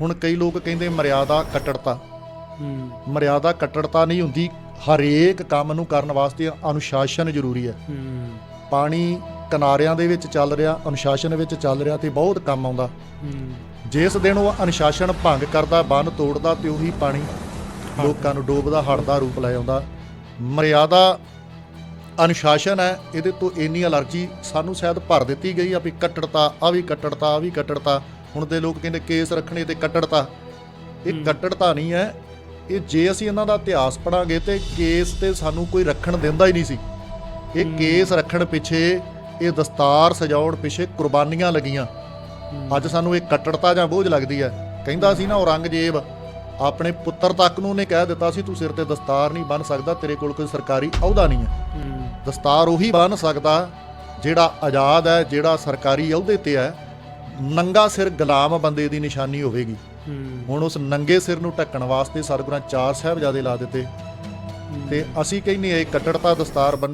ਹੁਣ ਕਈ ਲੋਕ ਕਹਿੰਦੇ ਮਰਿਆਦਾ ਕੱਟੜਤਾ। ਹੂੰ। ਮਰਿਆਦਾ ਕੱਟੜਤਾ ਨਹੀਂ ਹੁੰਦੀ ਹਰੇਕ ਕੰਮ ਨੂੰ ਕਰਨ ਵਾਸਤੇ ਅਨੁਸ਼ਾਸਨ ਜ਼ਰੂਰੀ ਹੈ। ਹੂੰ। ਪਾਣੀ ਕਿਨਾਰਿਆਂ ਦੇ ਵਿੱਚ ਚੱਲ ਰਿਹਾ ਅਨੁਸ਼ਾਸਨ ਵਿੱਚ ਚੱਲ ਰਿਹਾ ਤੇ ਬਹੁਤ ਕੰਮ ਆਉਂਦਾ। ਹੂੰ। ਜਿਸ ਦਿਨ ਉਹ ਅਨੁਸ਼ਾਸਨ ਭੰਗ ਕਰਦਾ ਬੰਨ ਤੋੜਦਾ ਤੇ ਉਹੀ ਪਾਣੀ ਲੋਕਾਂ ਨੂੰ ਡੋਬਦਾ ਹੜਦਾ ਰੂਪ ਲੈ ਆਉਂਦਾ। ਮਰਿਆਦਾ ਅਨੁਸ਼ਾਸਨ ਹੈ ਇਹਦੇ ਤੋਂ ਇੰਨੀ ਅਲਰਜੀ ਸਾਨੂੰ ਸ਼ਾਇਦ ਭਰ ਦਿੱਤੀ ਗਈ ਆ ਵੀ ਕੱਟੜਤਾ ਆ ਵੀ ਕੱਟੜਤਾ ਆ ਵੀ ਕੱਟੜਤਾ। ਹੁਣ ਦੇ ਲੋਕ ਕਹਿੰਦੇ ਕੇਸ ਰੱਖਣੇ ਤੇ ਕੱਟੜਤਾ। ਇਹ ਕੱਟੜਤਾ ਨਹੀਂ ਹੈ। ਇਹ ਜੇ ਅਸੀਂ ਇਹਨਾਂ ਦਾ ਇਤਿਹਾਸ ਪੜਾਂਗੇ ਤੇ ਕੇਸ ਤੇ ਸਾਨੂੰ ਕੋਈ ਰੱਖਣ ਦਿੰਦਾ ਹੀ ਨਹੀਂ ਸੀ। ਇਹ ਕੇਸ ਰੱਖਣ ਪਿੱਛੇ ਇਹ ਦਸਤਾਰ ਸਜਾਉਣ ਪਿੱਛੇ ਕੁਰਬਾਨੀਆਂ ਲੱਗੀਆਂ। ਅੱਜ ਸਾਨੂੰ ਇਹ ਕੱਟੜਤਾ ਜਾਂ ਬੋਝ ਲੱਗਦੀ ਹੈ। ਕਹਿੰਦਾ ਸੀ ਨਾ ਔਰੰਗਜ਼ੇਬ ਆਪਣੇ ਪੁੱਤਰ ਤੱਕ ਨੂੰ ਉਹਨੇ ਕਹਿ ਦਿੱਤਾ ਸੀ ਤੂੰ ਸਿਰ ਤੇ ਦਸਤਾਰ ਨਹੀਂ ਬੰਨ ਸਕਦਾ ਤੇਰੇ ਕੋਲ ਕੋਈ ਸਰਕਾਰੀ ਅਹੁਦਾ ਨਹੀਂ ਹੈ। ਹੂੰ। ਦਸਤਾਰ ਉਹੀ ਬੰਨ ਸਕਦਾ ਜਿਹੜਾ ਆਜ਼ਾਦ ਹੈ ਜਿਹੜਾ ਸਰਕਾਰੀ ਅਹੁਦੇ ਤੇ ਹੈ। ਨੰਗਾ ਸਿਰ ਗੁਲਾਮ ਬੰਦੇ ਦੀ ਨਿਸ਼ਾਨੀ ਹੋਵੇਗੀ। ਹੁਣ ਉਸ ਨੰਗੇ ਸਿਰ ਨੂੰ ਢੱਕਣ ਵਾਸਤੇ ਸਤਿਗੁਰਾਂ ਚਾਰ ਸਾਹਿਬਜ਼ਾਦੇ ਲਾ ਦਿੱਤੇ। ਤੇ ਅਸੀਂ ਕਹਿੰਦੇ ਇਹ ਕੱਟੜਤਾ ਦਸਤਾਰ ਬੰਨੀ